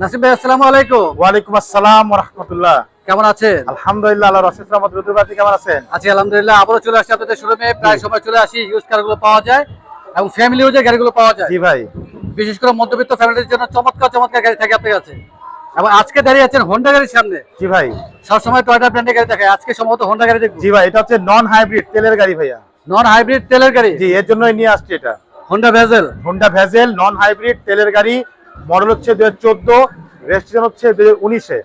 নাসিম ভাই আসসালামু আলাইকুম। ওয়ালাইকুম আসসালাম রহমতুল্লাহ কেমন আছেন? আলহামদুলিল্লাহ আল্লাহ রশিদ রহমত। রুদ্রবাদী কেমন আছেন? আছি আলহামদুলিল্লাহ। আবারও চলে আসছি আপনাদের শোরুমে প্রায় সময় চলে আসি ইউজ কারগুলো পাওয়া যায় এবং ফ্যামিলি ইউজের গাড়িগুলো পাওয়া যায়। জি ভাই। বিশেষ করে মধ্যবিত্ত ফ্যামিলির জন্য চমৎকার চমৎকার গাড়ি থাকে আপনার কাছে। এবং আজকে দাঁড়িয়ে আছেন হোন্ডা গাড়ির সামনে। জি ভাই। সবসময় টয়টা ব্র্যান্ডের গাড়ি থাকে আজকে সম্ভবত হোন্ডা গাড়ি দেখব। জি ভাই এটা হচ্ছে নন হাইব্রিড তেলের গাড়ি ভাইয়া। নন হাইব্রিড তেলের গাড়ি? জি এর জন্যই নিয়ে আসছি এটা। Honda Vezel Honda Vezel non hybrid তেলের গাড়ি। মডেল হচ্ছে দুই হাজার চোদ্দ রেজিস্ট্রেশন হচ্ছে দুই হাজার উনিশে।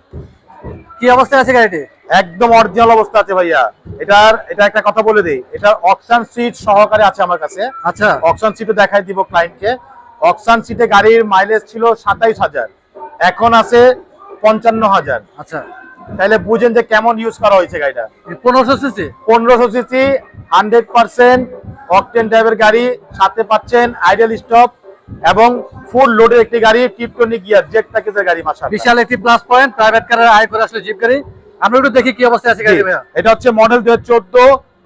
কি অবস্থায় আছে গাড়িটি? একদম অরিজিনাল অবস্থা আছে ভাইয়া। এটার এটা একটা কথা বলে দিই এটার অকশন সিট সহকারে আছে আমার কাছে। আচ্ছা। অকশন সিটও দেখাই দিব ক্লায়েন্টকে অকশন সিটে গাড়ির মাইলেজ ছিল সাতাইশ হাজার এখন আছে পঞ্চান্ন হাজার। আচ্ছা। তাহলে বুঝেন যে কেমন ইউজ করা হয়েছে গাড়িটা। পনেরোশো সিসি পনেরোশো সিসি হান্ড্রেড পার্সেন্ট অকটেন ড্রাইভের গাড়ি সাথে পাচ্ছেন আইডেল স্টপ এবং ফুল লোডের একটি গাড়ি টিপটনিক গিয়ার জেট প্যাকেজের গাড়ি মাসা বিশাল একটি প্লাস পয়েন্ট প্রাইভেট কারের আয় করে আসলে জিপ গাড়ি। আমরা একটু দেখি কি অবস্থায় আছে গাড়ি ভাইয়া। এটা হচ্ছে মডেল দুই হাজার চোদ্দ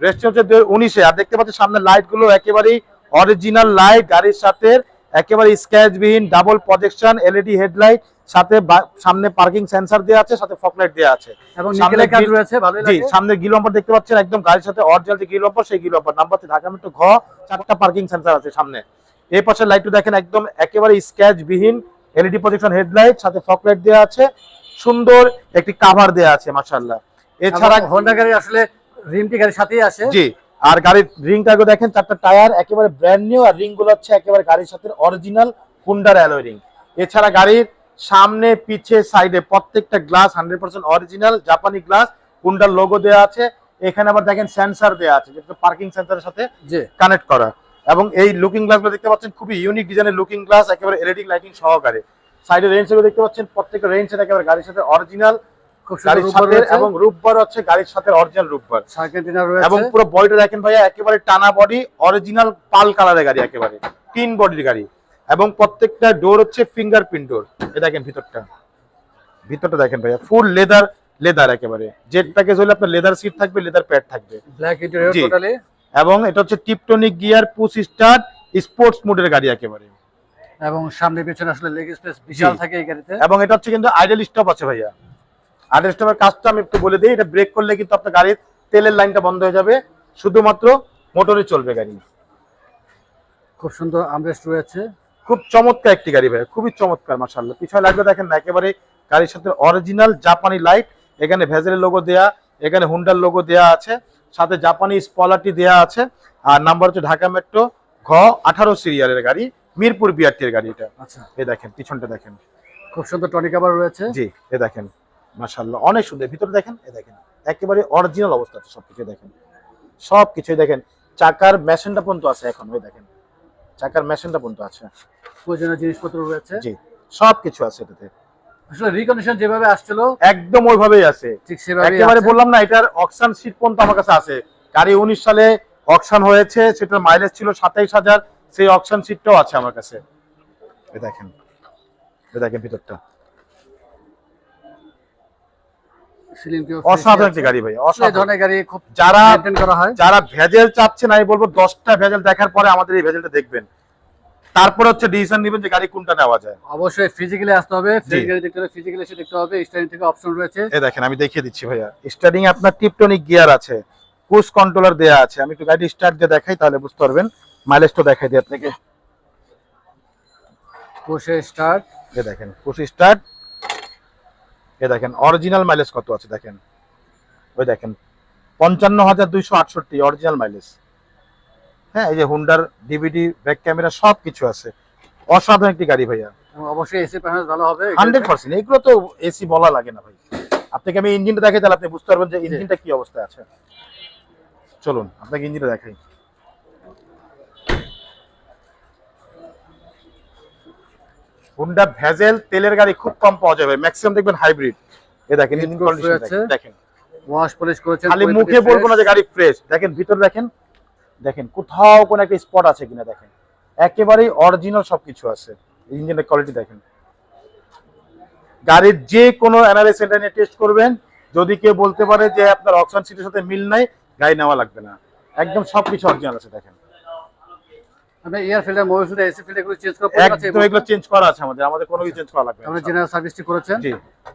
রেজিস্ট্রেশন হচ্ছে দুই উনিশে। আর দেখতে পাচ্ছেন সামনে লাইটগুলো একেবারেই অরিজিনাল লাইট গাড়ির সাথে একেবারে স্ক্র্যাচ বিহীন ডাবল প্রজেকশন এলইডি হেডলাইট সাথে সামনে পার্কিং সেন্সর দেওয়া আছে সাথে ফকলাইট দেওয়া আছে। এবং সামনে নিকেলের কাজ রয়েছে ভালোই জি সামনে গিল নাম্বার দেখতে পাচ্ছেন একদম গাড়ির সাথে অরিজিনাল যে গিল নাম্বার সেই গিল নাম্বার নাম্বার ঢাকা মেট্রো ঘ চারটা পার্কিং সেন্সর আছে সামনে। এই পাশে লাইটটা দেখেন একদম একেবারে স্ক্র্যাচ বিহীন এলইডি প্রজেকশন হেডলাইট সাথে ফকলাইট দেওয়া আছে সুন্দর একটি কাভার দেওয়া আছে মাশাআল্লাহ। এছাড়া হোন্ডা গাড়ি আসলে রিমটি গাড়ির সাথেই আসে। জি আর গাড়ির রিংটা দেখেন চারটা টায়ার একেবারে ব্র্যান্ড নিউ আর রিংগুলো হচ্ছে একেবারে গাড়ির সাথে অরিজিনাল হুন্ডার অ্যালয় রিং এছাড়া গাড়ির সামনে পিছে সাইডে প্রত্যেকটা গ্লাস হান্ড্রেড পার্সেন্ট অরিজিনাল জাপানি গ্লাস হুন্ডার লোগো দেওয়া আছে। এখানে আবার দেখেন সেন্সার দেওয়া আছে যেটা পার্কিং সেন্সারের সাথে জি। কানেক্ট করা। এবং এই লুকিং গ্লাসগুলো দেখতে পাচ্ছেন খুবই ইউনিক ডিজাইনের লুকিং গ্লাস একেবারে এলইডি লাইটিং সহকারে। সাইডে রেঞ্জ দেখতে পাচ্ছেন প্রত্যেকটা রেঞ্জের একেবারে গাড়ির সাথে অরিজিনাল গাড়ির সাথে এবং রূপবার হচ্ছে গাড়ির সাথে অরিজিনাল রূপবার। এবং পুরো বডিটা দেখেন ভাইয়া একেবারে টানা বডি অরিজিনাল পাল কালারের গাড়ি একেবারে তিন বডির গাড়ি। এবং প্রত্যেকটা ডোর হচ্ছে ফিঙ্গারপ্রিন্ট ডোর এ দেখেন ভিতরটা। ভিতরটা দেখেন ভাইয়া ফুল লেদার লেদার একেবারে। জেট প্যাকেজ হলে আপনার লেদার সিট থাকবে লেদার প্যাড থাকবে। ব্ল্যাক টোটালি এবং এটা হচ্ছে tiptronic gear push start sports মোডের গাড়ি একেবারে। এবং সামনে পেছনে আসলে লেগ স্পেস বিশাল থাকে এই গাড়িতে। এবং এটা হচ্ছে কিন্তু আইডেল স্টপ আছে ভাইয়া। আইডেল স্টপের কাজটা আমি একটু বলে দিই এটা ব্রেক করলে কিন্তু আপনার গাড়ির তেলের লাইনটা বন্ধ হয়ে যাবে। শুধুমাত্র মোটরে চলবে গাড়ি। খুব সুন্দর আমরেস্ট রয়েছে। খুব চমৎকার একটি গাড়ি ভাই খুবই চমৎকার মাশাআল্লাহ। পিছনে লাগবে দেখেন না একেবারে গাড়ির সাথে অরিজিনাল জাপানি লাইট এখানে ভেজেলের লোগো দেয়া এখানে হুন্ডার লোগো দেয়া আছে। সাথে জাপানি স্পলারটি দেয়া আছে। আর নাম্বার হচ্ছে ঢাকা মেট্রো ঘ আঠারো সিরিয়ালের গাড়ি মিরপুর বিআরটির গাড়ি এটা। আচ্ছা। এ দেখেন পিছনটা দেখেন। খুব সুন্দর টনি কাভার রয়েছে। জি এ দেখেন মাশাআল্লাহ অনেক সুন্দর। ভিতরে দেখেন এ দেখেন একেবারে অরিজিনাল অবস্থা আছে সবকিছু দেখেন। সব কিছুই দেখেন চাকার মেশিনটা পর্যন্ত আছে এখন ওই দেখেন। চাকার মেশিনটা পর্যন্ত আছে। প্রয়োজনীয় জিনিসপত্র রয়েছে। জি সব কিছু আছে এটাতে। আসলে রিকন্ডিশন যেভাবে আসছিল একদম ওইভাবেই আছে। ঠিক সেভাবে একেবারে বললাম না এটার অকশন পর্যন্ত আমার কাছে আছে। গাড়ি উনিশ সালে অকশন হয়েছে সেটার মাইলেজ ছিল সাতাইশ হাজার সেই অকশন আছে আমার কাছে। এ দেখেন এ দেখেন ভিতরটা। অসাধারণ একটি গাড়ি ভাই অসাধারণ। গাড়ি খুব যারা যারা ভেজেল চাচ্ছেন আমি বলব দশটা ভেজেল দেখার পরে আমাদের এই ভেজেলটা দেখবেন। তারপর হচ্ছে ডিসিশন নেবেন যে গাড়ি কোনটা নেওয়া যায়। অবশ্যই ফিজিক্যালি আসতে হবে। গাড়ি দেখতে হলে ফিজিক্যালি এসে দেখতে হবে স্টাইলিং থেকে অপশন রয়েছে। এ দেখেন আমি দেখিয়ে দিচ্ছি ভাইয়া। স্টার্টিং আপনার টিপটনিক গিয়ার আছে পুশ কন্ট্রোলার দেয়া আছে। আমি একটু গাড়ি স্টার্ট দিয়ে দেখাই তাহলে বুঝতে পারবেন। মাইলেজটা দেখাই দিই আপনাকে। বসে স্টার্ট এ দেখেন পুশ স্টার্ট এ দেখেন অরিজিনাল মাইলেজ কত আছে দেখেন। ওই দেখেন পঞ্চান্ন হাজার দুইশো আটষট্টি অরিজিনাল মাইলেজ হ্যাঁ এই যে হুন্ডার ডিভিডি ব্যাক ক্যামেরা সব কিছু আছে। অসাধারণ একটি গাড়ি ভাইয়া। অবশ্যই এসি পারফরম্যান্স ভালো হবে হান্ড্রেড। পার্সেন্ট। এগুলো তো এসি বলা লাগে না ভাই। আপনাকে আমি ইঞ্জিনটা দেখাই তাহলে আপনি বুঝতে পারবেন যে ইঞ্জিনটা কি অবস্থায় আছে। চলুন আপনাকে ইঞ্জিনটা দেখাই। হুন্ডা ভেজেল তেলের গাড়ি খুব কম পাওয়া যাবে ম্যাক্সিমাম দেখবেন হাইব্রিড এ দেখেন ইঞ্জিন কন্ডিশন দেখেন ওয়াশ পলিশ করেছেন খালি মুখে বলব না যে গাড়ি ফ্রেশ দেখেন ভিতরে দেখেন দেখেন কোথাও কোনো একটা স্পট আছে কিনা দেখেন। একেবারেই অরিজিনাল সবকিছু আছে। ইঞ্জিনের কোয়ালিটি দেখেন। গাড়ির যে কোনো অ্যানালাইস সেন্টার নিয়ে টেস্ট করবেন। যদি কেউ বলতে পারে যে আপনার অকশন সিটের সাথে মিল নাই গাড়ি নেওয়া লাগবে না। একদম সবকিছু অরিজিনাল আছে দেখেন। আপনি air filter mobile filter AC filter এগুলো চেঞ্জ করা আছে একদম এগুলো চেঞ্জ করা আছে আমাদের। আমাদের কোনো কিছু চেঞ্জ করা লাগবে। আমরা জেনারেল সার্ভিসটি করেছেন। জি।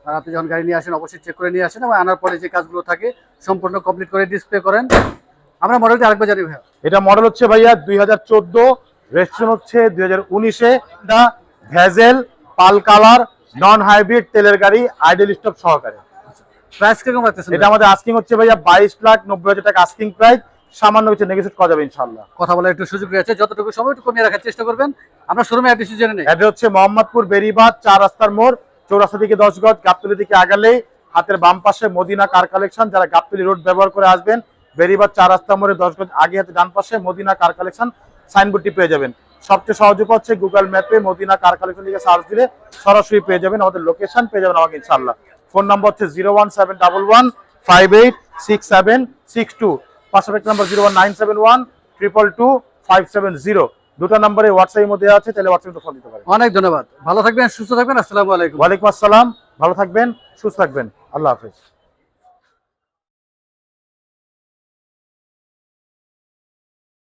আর আপনি যখন গাড়ি নিয়ে আসেন অবশ্যই চেক করে নিয়ে আসেন এবং আনার পরে যে কাজগুলো থাকে সম্পূর্ণ কমপ্লিট করে ডিসপ্লে করেন। আমরা মডেলটি আরেকবার জানি ভাইয়া। এটা মডেল হচ্ছে ভাইয়া দুই হাজার চোদ্দ রেজিস্ট্রেশন হচ্ছে দুই হাজার উনিশে। এটা Vezel pearl colour non hybrid তেলের গাড়ি আইডেল স্টপ সহকারে। প্রাইস কীরকম রাখতেছেন এটা আমাদের আস্কিং হচ্ছে ভাইয়া বাইশ লাখ নব্বই হাজার টাকা আস্কিং প্রাইস সামান্য কিছু নেগোসিয়েট করা যাবে ইনশাল্লাহ কথা বলার একটু সুযোগ রয়েছে। যতটুকু সময় একটু কমিয়ে রাখার চেষ্টা করবেন। আমরা শোরুমে অ্যাড্রেস জেনে নেই। অ্যাড্রেস হচ্ছে মোহাম্মদপুর বেরিবাদ চার রাস্তার মোড় চৌরাস্তা থেকে দশ গজ গাবতলি দিকে আগালেই। হাতের বাম পাশে মদিনা কার কালেকশন যারা গাবতলি রোড ব্যবহার করে আসবেন বেরিবাদ চার রাস্তা মোড়ে দশ গজ আগে হাতে ডান পাশে মদিনা কার কালেকশন সাইনবোর্ডটি পেয়ে যাবেন। সবচেয়ে সহজ সহযোগ হচ্ছে গুগল ম্যাপে মদিনা কার কালেকশন লিখে সার্চ দিলে সরাসরি পেয়ে যাবেন আমাদের লোকেশন পেয়ে যাবেন আমাকে ইনশাল্লাহ ফোন নাম্বার হচ্ছে zero one seven double one five eight six seven six two পাশাপাশি number zero one nine seven one triple two five seven zero দুটো নাম্বারে হোয়াটসঅ্যাপের মধ্যে আছে তাহলে হোয়াটসঅ্যাপে ফোন দিতে পারেন। অনেক ধন্যবাদ। ভালো থাকবেন সুস্থ থাকবেন আসসালামু আলাইকুম। ওয়ালাইকুম আসসালাম ভালো থাকবেন সুস্থ থাকবেন। আল্লাহ হাফেজ।